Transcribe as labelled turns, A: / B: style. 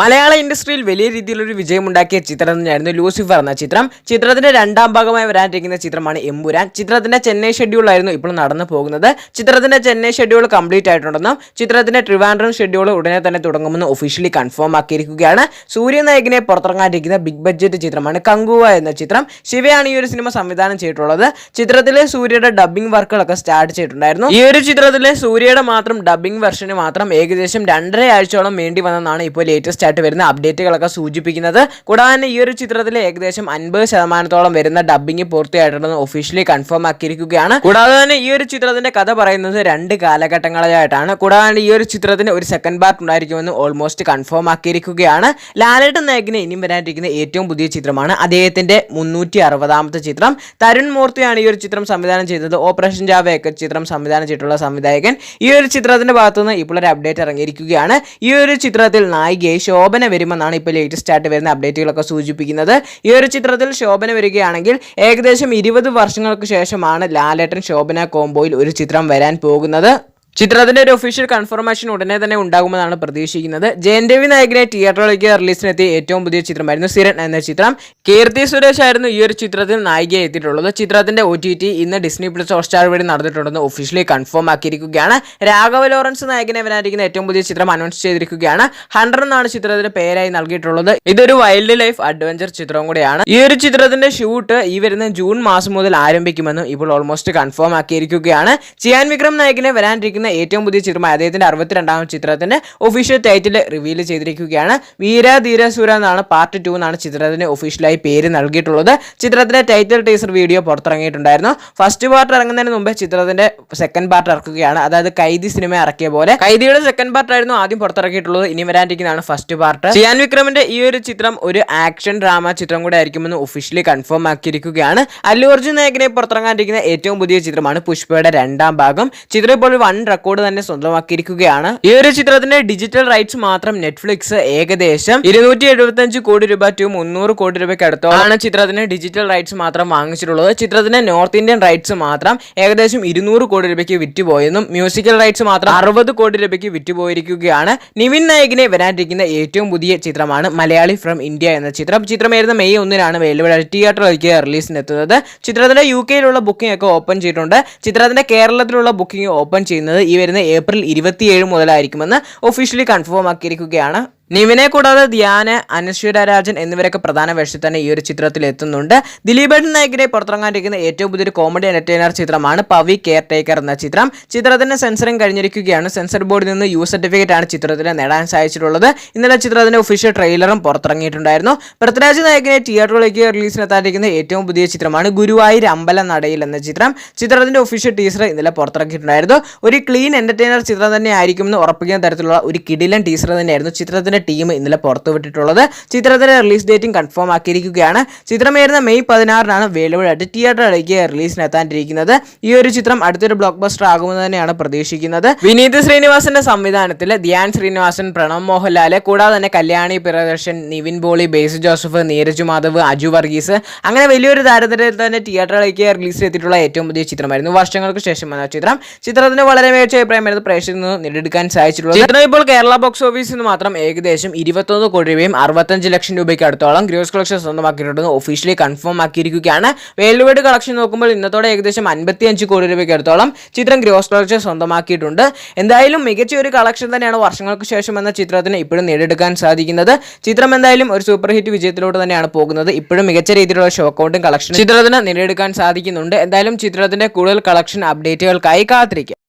A: മലയാള ഇൻഡസ്ട്രിയിൽ വലിയ രീതിയിലൊരു വിജയമുണ്ടാക്കിയ ചിത്രം തന്നെയായിരുന്നു ലൂസിഫർ എന്ന ചിത്രം. ചിത്രത്തിന്റെ രണ്ടാം ഭാഗമായി വരാനിരിക്കുന്ന ചിത്രമാണ് എമ്പുരാൻ. ചിത്രത്തിന്റെ ചെന്നൈ ഷെഡ്യൂളായിരുന്നു ഇപ്പോൾ നടന്നു പോകുന്നത്. ചിത്രത്തിന്റെ ചെന്നൈ ഷെഡ്യൂൾ കംപ്ലീറ്റ് ആയിട്ടുണ്ടെന്നും ചിത്രത്തിന്റെ ട്രിവാൻഡ്രം ഷെഡ്യൂൾ ഉടനെ തന്നെ തുടങ്ങുമെന്ന് ഒഫീഷ്യലി കൺഫേം ആക്കിയിരിക്കുകയാണ്. സൂര്യനായകനെ പുറത്തിറങ്ങാനിരിക്കുന്ന ബിഗ് ബഡ്ജറ്റ് ചിത്രമാണ് കങ്കുവ എന്ന ചിത്രം. ശിവയാണ് ഈ ഒരു സിനിമ സംവിധാനം ചെയ്തിട്ടുള്ളത്. ചിത്രത്തിലെ സൂര്യയുടെ ഡബിംഗ് വർക്കുകളൊക്കെ സ്റ്റാർട്ട് ചെയ്തിട്ടുണ്ടായിരുന്നു. ഈ ഒരു ചിത്രത്തിലെ സൂര്യയുടെ മാത്രം ഡബിംഗ് വെർഷന് മാത്രം ഏകദേശം രണ്ടര ആഴ്ചയോളം വേണ്ടി വന്നെന്നാണ് ഇപ്പോൾ ലേറ്റസ്റ്റ് ആയിട്ട് വരുന്ന അപ്ഡേറ്റുകളൊക്കെ സൂചിപ്പിക്കുന്നത്. കൂടാതെ തന്നെ ഈ ഒരു ചിത്രത്തിൽ ഏകദേശം അൻപത് ശതമാനത്തോളം വരുന്ന ഡബ്ബിംഗ് പൂർത്തിയായിട്ടുണ്ടെന്ന് ഒഫീഷ്യലി കൺഫേം ആക്കിയിരിക്കുകയാണ്. കൂടാതെ തന്നെ ഈ ഒരു ചിത്രത്തിന്റെ കഥ പറയുന്നത് രണ്ട് കാലഘട്ടങ്ങളായിട്ടാണ് കൂടാതെ ഈ ഒരു ചിത്രത്തിന് ഒരു സെക്കൻഡ് പാർട്ട് ഉണ്ടായിരിക്കുമെന്ന് ഓൾമോസ്റ്റ് കൺഫേം ആക്കിയിരിക്കുകയാണ്. ലാലേട്ടൻ നായകിന് ഇനിയും വരാനിരിക്കുന്ന ഏറ്റവും പുതിയ ചിത്രമാണ് അദ്ദേഹത്തിന്റെ മുന്നൂറ്റി അറുപതാമത്തെ ചിത്രം. തരുൺ മൂർത്തിയാണ് ഈ ഒരു ചിത്രം സംവിധാനം ചെയ്തത്. ഓപ്പറേഷൻ ജാവയൊക്കെ ചിത്രം സംവിധാനം ചെയ്തിട്ടുള്ള സംവിധായകൻ. ഈ ഒരു ചിത്രത്തിന്റെ ഭാഗത്തുനിന്ന് ഇപ്പോൾ ഒരു അപ്ഡേറ്റ് ഇറങ്ങിയിരിക്കുകയാണ്. ഈ ഒരു ചിത്രത്തിൽ നായികയെ ശോഭന വരുമെന്നാണ് ഇപ്പോൾ ലേറ്റസ്റ്റ് ആയിട്ട് വരുന്ന അപ്ഡേറ്റുകളൊക്കെ സൂചിപ്പിക്കുന്നത്. ഈ ഒരു ചിത്രത്തിൽ ശോഭന വരികയാണെങ്കിൽ ഏകദേശം ഇരുപത് വർഷങ്ങൾക്ക് ശേഷമാണ് ലാലേട്ടൻ ശോഭന കോംബോയിൽ ഒരു ചിത്രം വരാൻ പോകുന്നത്. ചിത്രത്തിന്റെ ഒരു ഒഫീഷ്യൽ കൺഫർമേഷൻ ഉടനെ തന്നെ ഉണ്ടാകുമെന്നാണ് പ്രതീക്ഷിക്കുന്നത്. ജയൻ രവി നായകനെ തിയേറ്ററിലേക്ക് റിലീസിനെത്തിയ ഏറ്റവും പുതിയ ചിത്രമായിരുന്നു സിരൺ എന്ന ചിത്രം. കീർത്തി സുരേഷ് ആയിരുന്നു ഈ ഒരു ചിത്രത്തിൽ നായികയെ എത്തിയിട്ടുള്ളത്. ചിത്രത്തിന്റെ ഒ ടി ടി ഇന്ന് ഡിസ്നി പ്ലസ് ഹോസ്റ്റാർ വഴി നടന്നിട്ടുണ്ടെന്ന് ഒഫീഷ്യലി കൺഫേം ആക്കിയിരിക്കുകയാണ്. രാഘവ ലോറൻസ് നായകനെ വരാനിരിക്കുന്ന ഏറ്റവും പുതിയ ചിത്രം അനൗൺസ് ചെയ്തിരിക്കുകയാണ്. ഹണ്ടർ എന്നാണ് ചിത്രത്തിന്റെ പേരായി നൽകിയിട്ടുള്ളത്. ഇതൊരു വൈൽഡ് ലൈഫ് അഡ്വഞ്ചർ ചിത്രവും കൂടിയാണ്. ഈ ഒരു ചിത്രത്തിന്റെ ഷൂട്ട് ഈ വരുന്ന ജൂൺ മാസം മുതൽ ആരംഭിക്കുമെന്നും ഇപ്പോൾ ഓൾമോസ്റ്റ് കൺഫേം ആക്കിയിരിക്കുകയാണ്. ചിയാൻ വിക്രം നായകനെ വരാനിരിക്കുന്ന ഏറ്റവും പുതിയ ചിത്രമായ അദ്ദേഹത്തിന്റെ അറുപത്തിരണ്ടാം ചിത്രത്തിന് ഒഫീഷ്യൽ ടൈറ്റിൽ റിവീൽ ചെയ്തിരിക്കുകയാണ്. വീര ധീരസുര എന്നാണ് പാർട്ട് ടു എന്നാണ് ചിത്രത്തിന് ഒഫീഷ്യലായി പേര് നൽകിയിട്ടുള്ളത്. ചിത്രത്തിന്റെ ടൈറ്റിൽ ടീസർ വീഡിയോ പുറത്തിറങ്ങിയിട്ടുണ്ടായിരുന്നു. ഫസ്റ്റ് പാർട്ട് ഇറങ്ങുന്നതിന് മുമ്പേ ചിത്രത്തിന്റെ സെക്കൻഡ് പാർട്ട് ഇറക്കുകയാണ്. അതായത് കൈദി സിനിമ ഇറക്കിയ പോലെ. കൈദിയുടെ സെക്കൻഡ് പാർട്ട് ആയിരുന്നു ആദ്യം പുറത്തിറക്കിയിട്ടുള്ളത്. ഇനി വരാനിരിക്കുന്നതാണ് ഫസ്റ്റ് പാർട്ട് സിയാൻ വിക്രമിന്റെ ഈ ഒരു ചിത്രം ഒരു ആക്ഷൻ ഡ്രാമ ചിത്രം കൂടെ ആയിരിക്കുമെന്ന് ഒഫീഷ്യലി കൺഫേം ആക്കിയിരിക്കുകയാണ്. അല്ലു അർജുൻ നായകനെ പുറത്തിറങ്ങാനിരിക്കുന്ന ഏറ്റവും പുതിയ ചിത്രമാണ് പുഷ്പയുടെ രണ്ടാം ഭാഗം. ചിത്രം ഇപ്പോൾ വൺ റെക്കോർഡ് തന്നെ സ്വന്തമാക്കിയിരിക്കുകയാണ്. ഈ ഒരു ചിത്രത്തിന്റെ ഡിജിറ്റൽ റൈറ്റ്സ് മാത്രം നെറ്റ്ഫ്ലിക്സ് ഏകദേശം ഇരുന്നൂറ്റി എഴുപത്തഞ്ച് കോടി രൂപ ടു മുന്നൂറ് കോടി രൂപയ്ക്ക് അടുത്തോളാണ് ചിത്രത്തിന് ഡിജിറ്റൽ റൈറ്റ്സ് മാത്രം വാങ്ങിച്ചിട്ടുള്ളത്. ചിത്രത്തിന് നോർത്ത് ഇന്ത്യൻ റൈറ്റ്സ് മാത്രം ഏകദേശം ഇരുന്നൂറ് കോടി രൂപയ്ക്ക് വിറ്റുപോയെന്നും മ്യൂസിക്കൽ റൈറ്റ്സ് മാത്രം അറുപത് കോടി രൂപയ്ക്ക് വിറ്റുപോയിരിക്കുകയാണ്. നിവിൻ നായകിനെ വരാനിരിക്കുന്ന ഏറ്റവും പുതിയ ചിത്രമാണ് മലയാളി ഫ്രം ഇന്ത്യ എന്ന ചിത്രം. ചിത്രം വരുന്ന മെയ് ഒന്നിനാണ് വെല്ലുവിളി തിയേറ്ററിലേക്ക് റിലീസിനെത്തുന്നത് ചിത്രത്തിന്റെ യു കെയിലുള്ള ബുക്കിംഗ് ഒക്കെ ഓപ്പൺ ചെയ്തിട്ടുണ്ട്. ചിത്രത്തിന്റെ കേരളത്തിലുള്ള ബുക്കിംഗ് ഓപ്പൺ ചെയ്യുന്നത് ഈ വരുന്ന ഏപ്രിൽ ഇരുപത്തിയേഴ് മുതലായിരിക്കുമെന്ന് ഒഫീഷ്യലി കൺഫേം ആക്കിയിരിക്കുകയാണ്. നിവിനെ കൂടാതെ ധ്യാന അനശ്വര രാജൻ എന്നിവരൊക്കെ പ്രധാന വേഷത്തിൽ തന്നെ ഈ ഒരു ചിത്രത്തിൽ എത്തുന്നുണ്ട്. ദിലീപേട്ടൻ നായകരെ പുറത്തിറങ്ങാനിരിക്കുന്ന ഏറ്റവും പുതിയൊരു കോമഡി എന്റർടൈനർ ചിത്രമാണ് പവി കെയർ ടേക്കർ എന്ന ചിത്രം. ചിത്രത്തിന്റെ സെൻസറിങ് കഴിഞ്ഞിരിക്കുകയാണ്. സെൻസർ ബോർഡിൽ നിന്ന് യു സർട്ടിഫിക്കറ്റ് ആണ് ചിത്രത്തിന് നേടാൻ സാധിച്ചിട്ടുള്ളത്. ഇന്നലെ ചിത്രത്തിന്റെ ഒഫീഷ്യൽ ട്രെയിലറും പുറത്തിറങ്ങിയിട്ടുണ്ടായിരുന്നു. പൃഥ്വിരാജ് നായകനെ തിയേറ്ററിലേക്ക് റിലീസിനെത്താനിരിക്കുന്ന ഏറ്റവും പുതിയ ചിത്രമാണ് ഗുരുവായൂർ അമ്പല നടയിൽ എന്ന ചിത്രം. ചിത്രത്തിന്റെ ഒഫീഷ്യൽ ടീസർ ഇന്നലെ പുറത്തിറക്കിയിട്ടുണ്ടായിരുന്നു ഒരു ക്ലീൻ എന്റർടൈനർ ചിത്രം തന്നെ ആയിരിക്കുമെന്ന് ഉറപ്പിക്കുന്ന തരത്തിലുള്ള ഒരു കിടിലൻ ടീസർ തന്നെയായിരുന്നു ചിത്രത്തിന്റെ ടീം ഇന്നലെ പുറത്തുവിട്ടിട്ടുള്ളത് ചിത്രത്തിന്റെ റിലീസ് ഡേറ്റും കൺഫേം ആക്കിയിരിക്കുകയാണ്. ചിത്രം വരുന്ന മെയ് പതിനാറിനാണ് വേലുവഴായിട്ട് തിയേറ്ററിലേക്ക് റിലീസിനെത്താനിരിക്കുന്നത് ഈ ഒരു ചിത്രം അടുത്തൊരു ബ്ലോക്ക് ബസ്റ്റർ ആകുമെന്ന് തന്നെയാണ് പ്രതീക്ഷിക്കുന്നത്. വിനീത് ശ്രീനിവാസന്റെ സംവിധാനത്തിൽ ധ്യാൻ ശ്രീനിവാസൻ പ്രണവ് മോഹൻലാൽ കൂടാതെ തന്നെ കല്യാണി പ്രദർശൻ നിവിൻ ബോളി ബേസ് ജോസഫ് നീരജ് മാധവ് അജു വർഗീസ്. അങ്ങനെ വലിയൊരു താരത്തിൽ തന്നെ തിയേറ്ററിലേക്ക് റിലീസ് ചെയ്തിട്ടുള്ള ഏറ്റവും പുതിയ ചിത്രമായിരുന്നു വർഷങ്ങൾക്ക് ശേഷം വന്ന ചിത്രം. ചിത്രത്തിന് വളരെ മികച്ച അഭിപ്രായമായിരുന്നു പ്രേക്ഷകരിൽ നിന്ന് നേടിയെടുക്കാൻ സാധിച്ചിട്ടുള്ളത്. ചിത്രം ഇപ്പോൾ കേരള ബോക്സ് ഓഫീസിൽ നിന്ന് മാത്രം ഏകദേശം ഇരുപത്തൊന്ന് കോടി രൂപയും അറുപത്തഞ്ച് ലക്ഷം രൂപയ്ക്ക് അടുത്തോളം ഗ്രോസ് കളക്ഷൻ സ്വന്തമാക്കിയിട്ടുണ്ടെന്ന് ഒഫീഷ്യലി കൺഫേം ആക്കിയിരിക്കുകയാണ്. വേൾഡ് കളക്ഷൻ നോക്കുമ്പോൾ ഇന്നത്തോടെ ഏകദേശം അൻപത്തി അഞ്ച് കോടി രൂപയ്ക്ക് അടുത്തോളം ചിത്രം ഗ്രോസ് കളക്ഷൻ സ്വന്തമാക്കിയിട്ടുണ്ട്. എന്തായാലും മികച്ച ഒരു കളക്ഷൻ തന്നെയാണ് വർഷങ്ങൾക്ക് ശേഷം എന്ന ചിത്രത്തിന് ഇപ്പോഴും നേടിയെടുക്കാൻ സാധിക്കുന്നത്. ചിത്രം എന്തായാലും ഒരു സൂപ്പർ ഹിറ്റ് വിജയത്തിലോട്ട് തന്നെയാണ് പോകുന്നത്. ഇപ്പോഴും മികച്ച രീതിയിലുള്ള ഷോ കൗണ്ടും കളക്ഷൻ ചിത്രത്തിന് നേടിയെടുക്കാൻ സാധിക്കുന്നുണ്ട്. എന്തായാലും ചിത്രത്തിന്റെ കൂടുതൽ കളക്ഷൻ അപ്ഡേറ്റുകൾക്കായി കാത്തിരിക്കുക